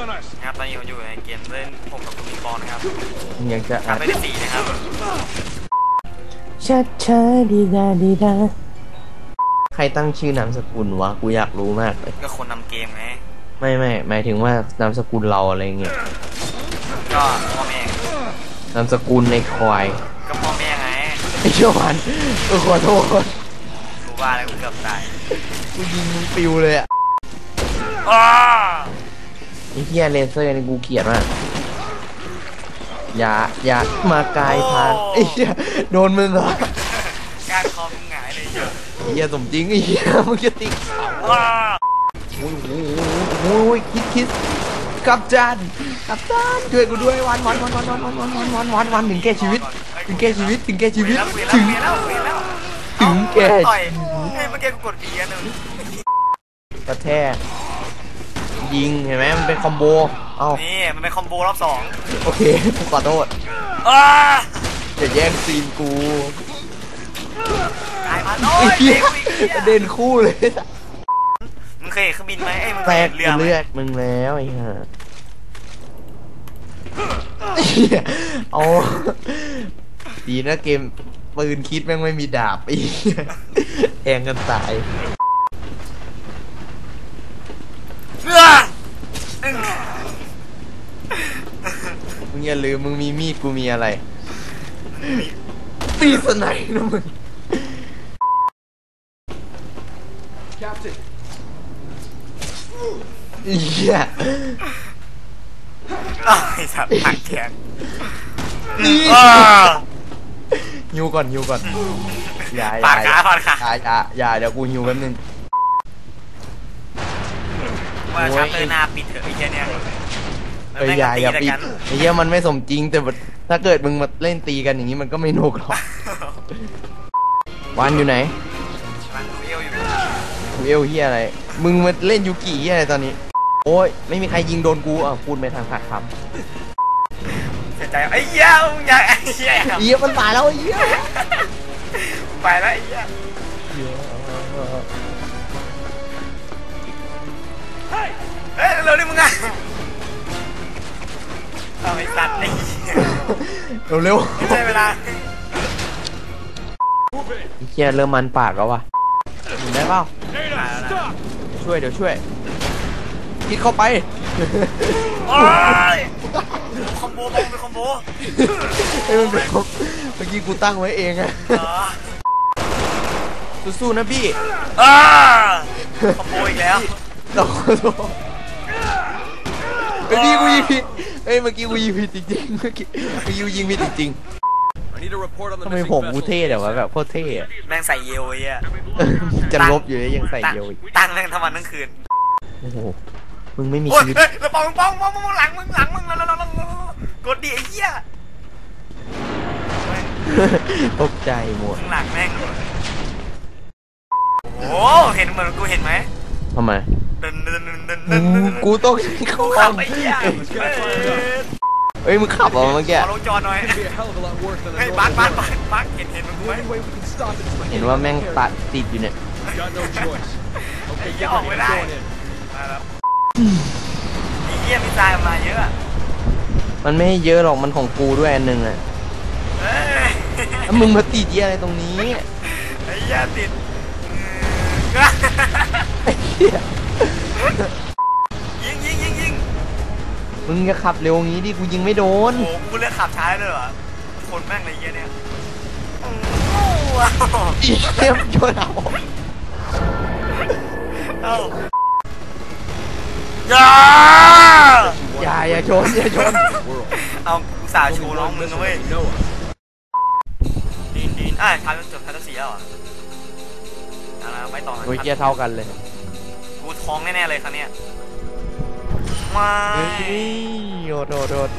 นะครับตอนนี้ผมอยู่ในเกมเล่นผมกับคุณมินบอลนะครับมึงยังจะทำไปได้สี่นะครับชัดชาดีดาดีดาใครตั้งชื่อนามสกุลวะกูอยากรู้มากเลยก็คนนำเกมไงไม่ไม่หมายถึงว่านามสกุลเราอะไรเงี้ยก็พ่อแม่นามสกุลในควายก็พ่อแม่ไงไอ้เชี่ยวันเออขอโทษรู้ว่าอะไรกูเกือบตายกูยิงมึงปิวเลยอะ อ้าไอ้เหี้ยเลเซอร์นี่กูเกลียดมากอย่าอย่ามากายทางไอ้เหี้ยโดนมึงเหรอการคอมหงายเลยเยอะไอ้เหี้ยสมจริงไอ้เหี้ยมึงจะติ๊กว้าโอ้ยโอ้ยโอ้ยคิดคิดกับจานกับจานช่วยกูด้วยวันวันวันวันวันวันวันวันวันวันถึงแก้ชีวิตถึงแก้ชีวิตถึงแก้ชีวิตแล้วเวียนถึงแล้วเวียนแล้วถึงแก่ต่อยเฮ้ยเมื่อกี้กูกดเบียร์หนึ่งกระแทก ยิงเห็นไหมมันเป็นคอมโบเอ้านี่มันเป็นคอมโบรอบสองโอเคกูขอโทษอ้าอย่าแย่งซีนกูตายมาโอ้ไอ้ยเหี้ยเด็กวิ่งกระเด็นคู่เลยมึงเคยเห็นเครื่องบินไหมเอ้ยมึงเคแตยกเห็นเรือกูไหมเลือกมึงแล้วไอ้ห่าเหี้ยเอาดีนะเกมปืนคิดแม่งไม่มีดาบไอ้เหี้ยแทงกันตายเรืออึ้ง มึง อย่าลืมมึงมีมีดกูมีอะไรปีสไนด์นะมึงเหี้ยอ้าวไอ้สัตว์หักแขนนี่อ้าฮิวก่อนฮิวก่อนอย่าอปาย่าดขาปาดขาอย่าอย่าอย่าเดี๋ยวกูฮิวแป๊บนึง ว่าชาร์เตอร์หน้าปิดเถอะไอ้เหี้ยเนี่ย เอ้ยอย่าอย่าปิดแล้วไอ้เหี้ยมันไม่สมจริงแต่ว่าถ้าเกิดมึงมาเล่นตีกันอย่างนี้มันก็ไม่หนุกหรอกวันอยู่ไหนมันดูเอวอยู่กูเอลเฮียอะไร มึงมาเล่นยูกิเฮียอะไรตอนนี้ โอ้ยไม่มีใครยิงโดนกูอะพูดไม่ทางขาดคเสียใจไอ้เหี้ยมึงอย่าไอ้เหี้ยำเฮียมันตายแล้วไอ้เฮียไปแล้วไอ้เหี้ย เร็วเร็วไม่ใช่เวลาๆไอ้เฮียเริ่มมันปากแล้วว่ะหมุนได้เปล่ามาแล้วนะช่วยเดี๋ยวช่วยคิดเข้าไปโอ้ยคอมโบมองเป็นคอมโบเฮ้ยมันเป็นของเมื่อกี้กูตั้งไว้เองอะอ๋อสู้ๆนะพี่อ่าคอมโบอีกแล้วเรา ขอโทษเฮ้ยพี่กูยิงผิดเฮ้ยเมื่อกี้กูยิงผิดจริงๆเมื่อกี้เมื่อกี้กูยิงผิดจริง I need a report on ๆ the ทำไม missing ผมกู vessel. เท่เดี๋ยววะแบบโคตรเท่อะแม่งใส่เยลไอ้เหี้ยจะลบอยู่เลยยังใส่เดียวอีกตั้งแม่งทั้งวันทั้งคืนโอ้โหมึงไม่มีโอ้ยชีวิตเฮ้ยระปองปองปองปองหลังมึงหลังมึงแล้วแล้วแล้วกดดิไอ้เหี้ยตกใจหมดข้างหลังแม่งโอ้เห็นเหมือนกูเห็นไหมทำไม เดินเดินเดินเดินกูเดินเดินกูต้องใช้กูข้อขับมไอ้เหี้ยเฮ้ยมึงขับเหรอเมื่อกี้ขอลงจอหน่อย It'd be a hell of a lot worse than เฮ้ย a บัส normal บัส road. บัสบัสเห็นเห็นมันกู The ไหม only way we can stop it is by เห็นว่าแม่งตัดติดอยู่เนี่ย Got no choice. ไอ้ Okay, เหี้ย get ออก ready. ไม่ I'm ได้ going in. มาแล้วไอ้เหี้ยมีทรายมาเยอะอะมันไม่ให้เยอะหรอกมันของกูด้วยอันหนึ่งอะเอ้ยแล้วมึงมาติดเยี่ยอะไรตรงนี้ไอ้เหี้ยติดไอ้เหี้ ยยิงยิงยิงยิงมึงจะขับเร็วงี้ดิกูยิงไม่โดน โอ้โหกูเลือกขับช้าเลยเหรอคนแม่งเลยไอ้เหี้ยเนี่ยโอ้ว้าวอีเทียมชนเอาเอ้าอย่าอย่าอย่าชนอย่าชน World. เอาอุตส่าห์ชู Only น้อง one มึงนะ missile เว้ย that we know of. ดีนดีนอะทำจนจบทัศสีแล้วเหรอเอาละไม่ต่อนะโอ้ยเกียร์เท่ากันเลย กูท้องแน่ๆเลยครั้งเนี้ยมาเฮ้ยโดดโดดโดด